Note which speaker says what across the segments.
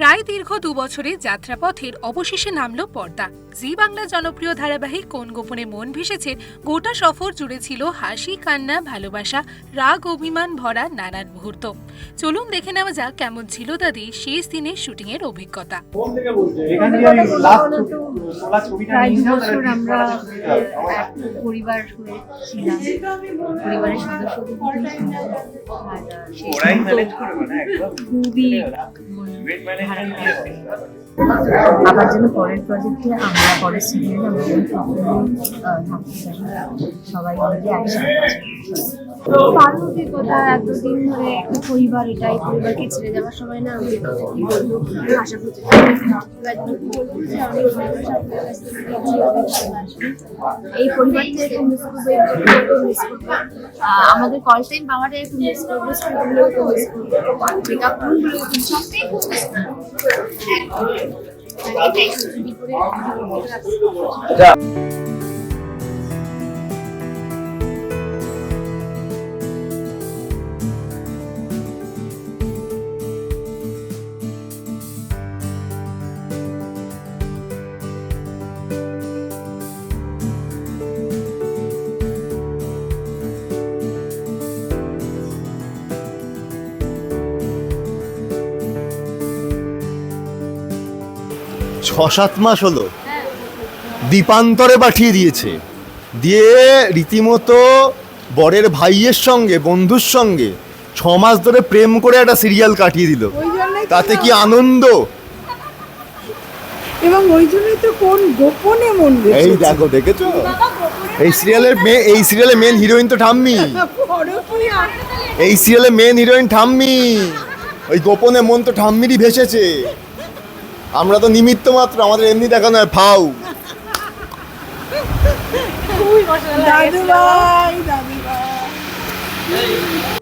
Speaker 1: প্রায় দীর্ঘ দু বছরের যাত্রাপথের অবশেষে নামল পর্দা। জি বাংলা জনপ্রিয় ধারাবাহিক কোন গোপনে মন ভেসেছে গোটা সফর জুড়ে ছিল হাসি কান্না ভালোবাসা রাগ অভিমান ভরা নানান মুহূর্ত। চলুন দেখে নেওয়া যাক কেমন ছিল তাদের শেষ দিনের অভিজ্ঞতা।
Speaker 2: আমরা পরিবার ছিলাম। পরিবারের খুবই আবার যেন পরের প্রজেক্টে আমরা পরের সিরিয়ালে আমরা যেন থাকতে চাই। সবাই মিলে একসাথে
Speaker 3: অভিজ্ঞতা এতদিন ধরে একটা পরিবার এটাই পরিবারকে ছেড়ে যাওয়ার সময় না আমি কাছে কি বলব? আশা করছি এই পরিবারটা একটু মিস করব এই মিস করব। আমাদের কল টাইম পাওয়াটা একটু মিস করব স্কুলগুলো একটু মিস করব। মেকআপ রুমগুলো সবটাই খুব মিস
Speaker 4: ছ সাত মাস হলো। দ্বীপান্তরে পাঠিয়ে দিয়েছে। দিয়ে রীতিমতো বরের ভাইয়ের সঙ্গে বন্ধুর সঙ্গে ছ মাস ধরে প্রেম করে একটা সিরিয়াল কাটিয়ে দিল। তাতে কি আনন্দ?
Speaker 5: এবং ওই জন্যই তো কোন গোপনে মন
Speaker 4: এই দেখো দেখেছ? এই সিরিয়ালের মেয়ে এই সিরিয়ালের মেন হিরোইন তো ঠাম্মি। এই সিরিয়ালের মেন হিরোইন ঠাম্মি। ওই গোপনে মন তো ঠাম্মিরই ভেসেছে। আমরা তো নিমিত্ত মাত্র আমাদের এমনি দেখানো হয় ফাউ।
Speaker 5: দাদু ভাই দাদু ভাই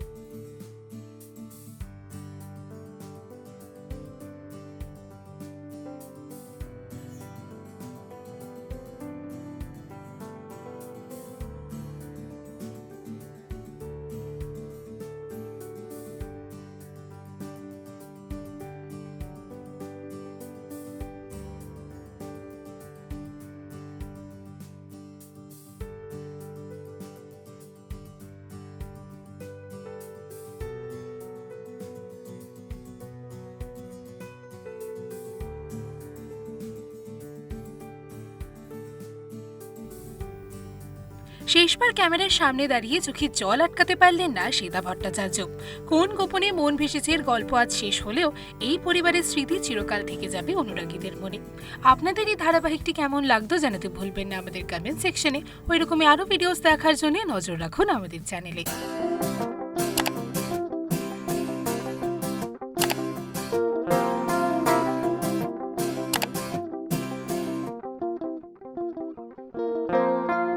Speaker 1: শেষবার ক্যামেরার সামনে দাঁড়িয়ে চোখে জল আটকাতে পারলেন না শ্বেতা ভট্টাচার্য। কোন গোপনে মন ভেসেছে গল্প আজ শেষ হলেও এই পরিবারের স্মৃতি চিরকাল থেকে যাবে অনুরাগীদের মনে। আপনাদের এই ধারাবাহিকটি কেমন লাগতো জানাতে ভুলবেন না আমাদের কমেন্ট সেকশনে ওই রকমই আরও ভিডিওস দেখার জন্য নজর রাখুন আমাদের চ্যানেলে